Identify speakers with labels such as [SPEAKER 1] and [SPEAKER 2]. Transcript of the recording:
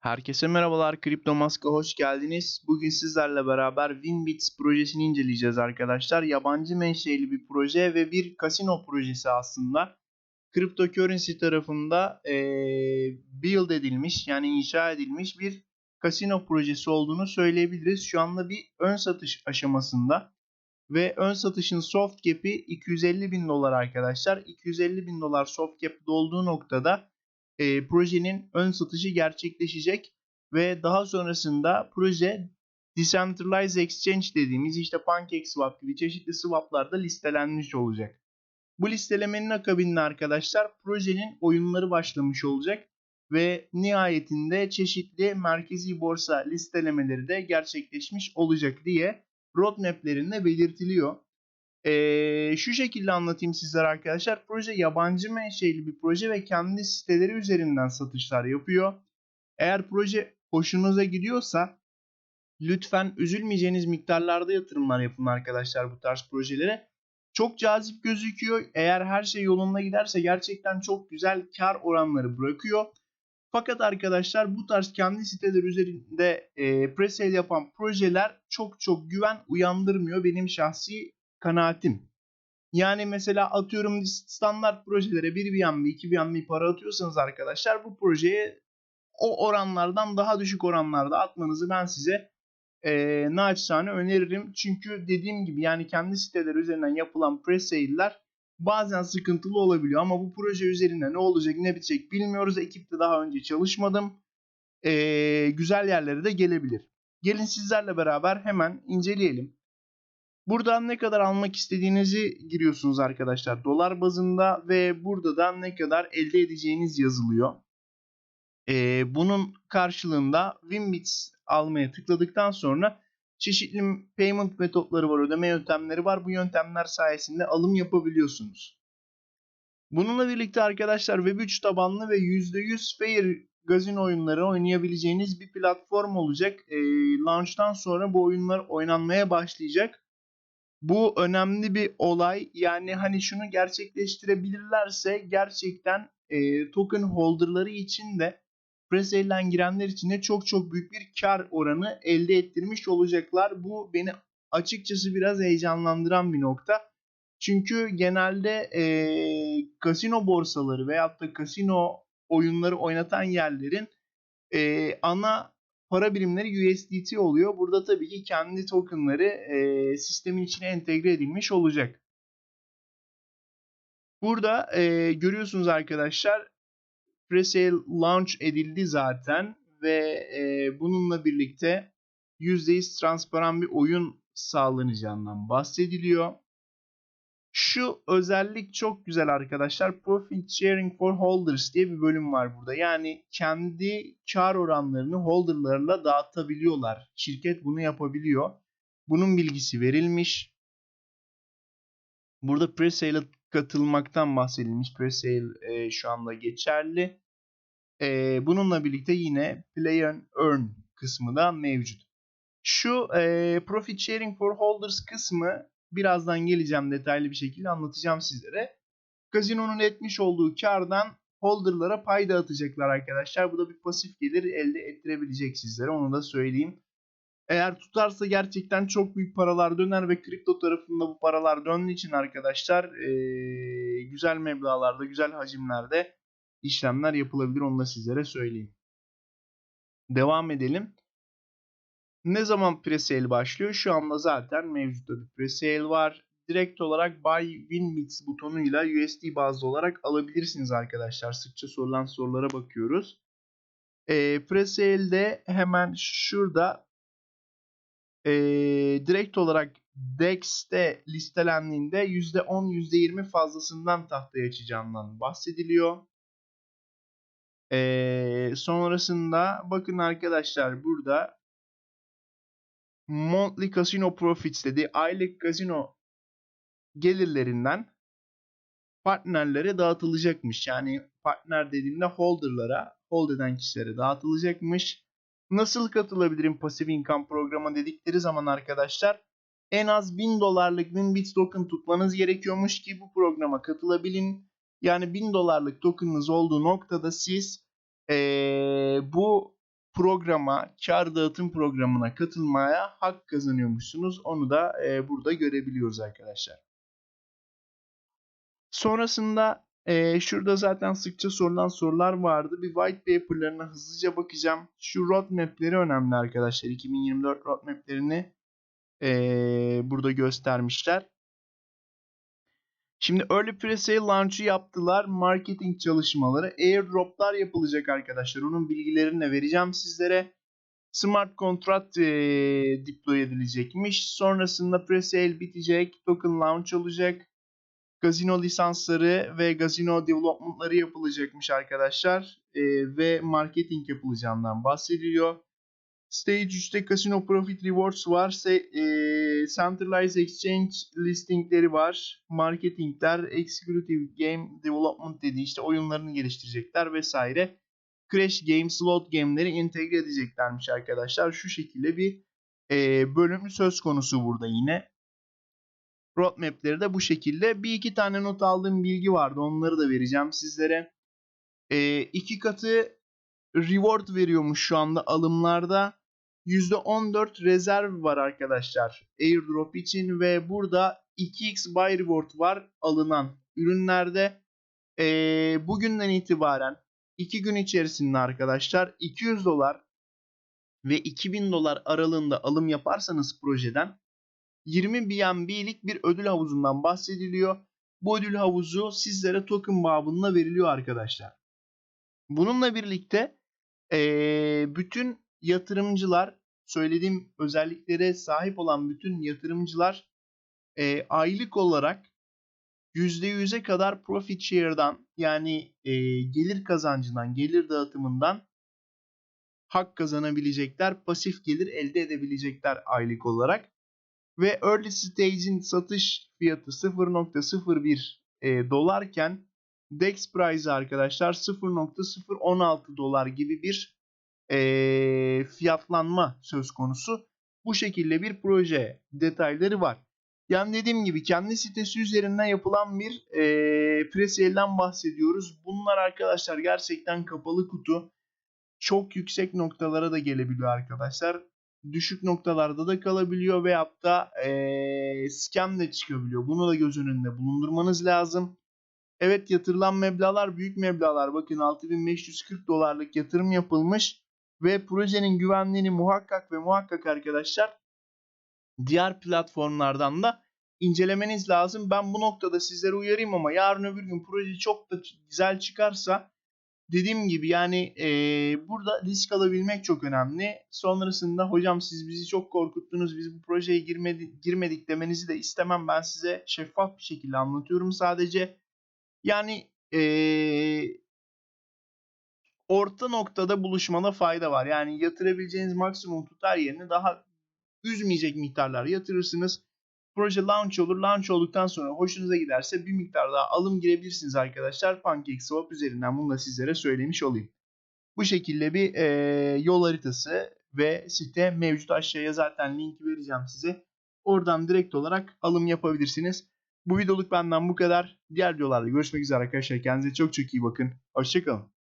[SPEAKER 1] Herkese merhabalar, Kripto Mask'a hoş geldiniz. Bugün sizlerle beraber Winbits projesini inceleyeceğiz arkadaşlar. Yabancı menşeli bir proje ve bir kasino projesi aslında. Cryptocurrency tarafında ee, build edilmiş yani inşa edilmiş bir kasino projesi olduğunu söyleyebiliriz. Şu anda bir ön satış aşamasında ve ön satışın soft cap'i 250 bin dolar arkadaşlar. 250 bin dolar soft cap olduğu noktada e, projenin ön satışı gerçekleşecek ve daha sonrasında proje Decentralized Exchange dediğimiz işte PancakeSwap gibi çeşitli swaplarda listelenmiş olacak. Bu listelemenin akabinde arkadaşlar projenin oyunları başlamış olacak ve nihayetinde çeşitli merkezi borsa listelemeleri de gerçekleşmiş olacak diye roadmap'lerinde belirtiliyor. Ee, şu şekilde anlatayım sizlere arkadaşlar. Proje yabancı menşeli bir proje ve kendi siteleri üzerinden satışlar yapıyor. Eğer proje hoşunuza gidiyorsa lütfen üzülmeyeceğiniz miktarlarda yatırımlar yapın arkadaşlar bu tarz projelere. Çok cazip gözüküyor. Eğer her şey yolunda giderse gerçekten çok güzel kar oranları bırakıyor. Fakat arkadaşlar bu tarz kendi siteler üzerinde e, presale yapan projeler çok çok güven uyandırmıyor benim şahsi kanaatim. Yani mesela atıyorum standart projelere bir BNB, iki BNB para atıyorsanız arkadaşlar bu projeye o oranlardan daha düşük oranlarda atmanızı ben size e, naçizane öneririm. Çünkü dediğim gibi yani kendi siteler üzerinden yapılan presale'ler bazen sıkıntılı olabiliyor ama bu proje üzerinde ne olacak ne bitecek bilmiyoruz. Ekipte daha önce çalışmadım. E, güzel yerlere de gelebilir. Gelin sizlerle beraber hemen inceleyelim. Buradan ne kadar almak istediğinizi giriyorsunuz arkadaşlar dolar bazında ve burada da ne kadar elde edeceğiniz yazılıyor. Ee, bunun karşılığında Winbits almaya tıkladıktan sonra çeşitli payment metotları var, ödeme yöntemleri var. Bu yöntemler sayesinde alım yapabiliyorsunuz. Bununla birlikte arkadaşlar Web3 tabanlı ve %100 fair gazino oyunları oynayabileceğiniz bir platform olacak. E, launch'tan sonra bu oyunlar oynanmaya başlayacak. Bu önemli bir olay. Yani hani şunu gerçekleştirebilirlerse gerçekten e, token holder'ları için de presale'den girenler için de çok çok büyük bir kar oranı elde ettirmiş olacaklar. Bu beni açıkçası biraz heyecanlandıran bir nokta. Çünkü genelde e, kasino borsaları veyahut da kasino oyunları oynatan yerlerin e, ana para birimleri USDT oluyor. Burada tabii ki kendi tokenları e, sistemin içine entegre edilmiş olacak. Burada e, görüyorsunuz arkadaşlar presale launch edildi zaten ve e, bununla birlikte %100 transparan bir oyun sağlanacağından bahsediliyor. Şu özellik çok güzel arkadaşlar. Profit Sharing for Holders diye bir bölüm var burada. Yani kendi kar oranlarını holderlarla dağıtabiliyorlar. Şirket bunu yapabiliyor. Bunun bilgisi verilmiş. Burada presale'e katılmaktan bahsedilmiş. Presale e, şu anda geçerli. E, bununla birlikte yine Play and Earn kısmı da mevcut. Şu e, Profit Sharing for Holders kısmı birazdan geleceğim detaylı bir şekilde anlatacağım sizlere. Kazinonun etmiş olduğu kardan holderlara pay dağıtacaklar arkadaşlar. Bu da bir pasif gelir elde ettirebilecek sizlere onu da söyleyeyim. Eğer tutarsa gerçekten çok büyük paralar döner ve kripto tarafında bu paralar döndüğü için arkadaşlar ee, güzel meblalarda, güzel hacimlerde işlemler yapılabilir onu da sizlere söyleyeyim. Devam edelim. Ne zaman presale başlıyor? Şu anda zaten mevcut bir presale var. Direkt olarak Buy Winbits butonuyla USD bazlı olarak alabilirsiniz arkadaşlar. Sıkça sorulan sorulara bakıyoruz. E, presale'de hemen şurada e, direkt olarak DEX'te listelendiğinde %10 %20 fazlasından tahtaya açacağından bahsediliyor. E, sonrasında bakın arkadaşlar burada monthly casino profits dediği aylık casino gelirlerinden partnerlere dağıtılacakmış. Yani partner dediğimde holder'lara, hold eden kişilere dağıtılacakmış. Nasıl katılabilirim pasif income programa dedikleri zaman arkadaşlar en az 1000 dolarlık Winbits token tutmanız gerekiyormuş ki bu programa katılabilin. Yani 1000 dolarlık tokenınız olduğu noktada siz ee, bu programa, kar dağıtım programına katılmaya hak kazanıyormuşsunuz. Onu da e, burada görebiliyoruz arkadaşlar. Sonrasında e, şurada zaten sıkça sorulan sorular vardı. Bir white paper'larına hızlıca bakacağım. Şu roadmap'leri önemli arkadaşlar. 2024 roadmap'lerini e, burada göstermişler. Şimdi Early Pre-Sale launch'u yaptılar. Marketing çalışmaları. Airdrop'lar yapılacak arkadaşlar. Onun bilgilerini de vereceğim sizlere. Smart Contract e, deploy edilecekmiş. Sonrasında Pre-Sale bitecek. Token launch olacak. Gazino lisansları ve gazino development'ları yapılacakmış arkadaşlar. E, ve marketing yapılacağından bahsediliyor. Stage 3'te Casino Profit Rewards var. Se, e, Centralized Exchange listingleri var. Marketingler, Executive Game Development dediği işte oyunlarını geliştirecekler vesaire. Crash Game, Slot Game'leri entegre edeceklermiş arkadaşlar. Şu şekilde bir e, bölüm söz konusu burada yine. Roadmap'leri de bu şekilde. Bir iki tane not aldığım bilgi vardı. Onları da vereceğim sizlere. E, iki katı reward veriyormuş şu anda alımlarda. %14 rezerv var arkadaşlar airdrop için ve burada 2x buy reward var alınan ürünlerde. Ee, bugünden itibaren 2 gün içerisinde arkadaşlar 200 dolar ve 2000 dolar aralığında alım yaparsanız projeden 20 BNB'lik bir ödül havuzundan bahsediliyor. Bu ödül havuzu sizlere token babında veriliyor arkadaşlar. Bununla birlikte ee, bütün yatırımcılar söylediğim özelliklere sahip olan bütün yatırımcılar e, aylık olarak %100'e kadar profit share'dan yani e, gelir kazancından, gelir dağıtımından hak kazanabilecekler, pasif gelir elde edebilecekler aylık olarak. Ve early stage'in satış fiyatı 0.01 e, dolarken DEX price arkadaşlar 0.016 dolar gibi bir fiyatlanma söz konusu. Bu şekilde bir proje detayları var. Yani dediğim gibi kendi sitesi üzerinden yapılan bir e, presale'den bahsediyoruz. Bunlar arkadaşlar gerçekten kapalı kutu. Çok yüksek noktalara da gelebiliyor arkadaşlar. Düşük noktalarda da kalabiliyor veyahut da e, scam de çıkabiliyor. Bunu da göz önünde bulundurmanız lazım. Evet yatırılan meblalar büyük meblalar. Bakın 6540 dolarlık yatırım yapılmış ve projenin güvenliğini muhakkak ve muhakkak arkadaşlar diğer platformlardan da incelemeniz lazım. Ben bu noktada sizlere uyarayım ama yarın öbür gün proje çok da güzel çıkarsa dediğim gibi yani e, burada risk alabilmek çok önemli. Sonrasında hocam siz bizi çok korkuttunuz biz bu projeye girmedi, girmedik demenizi de istemem. Ben size şeffaf bir şekilde anlatıyorum sadece. Yani e, orta noktada buluşmada fayda var. Yani yatırabileceğiniz maksimum tutar yerine daha üzmeyecek miktarlar yatırırsınız. Proje launch olur. Launch olduktan sonra hoşunuza giderse bir miktar daha alım girebilirsiniz arkadaşlar. PancakeSwap üzerinden bunu da sizlere söylemiş olayım. Bu şekilde bir e, yol haritası ve site mevcut. Aşağıya zaten linki vereceğim size. Oradan direkt olarak alım yapabilirsiniz. Bu videoluk benden bu kadar. Diğer videolarda görüşmek üzere arkadaşlar. Kendinize çok çok iyi bakın. Hoşçakalın.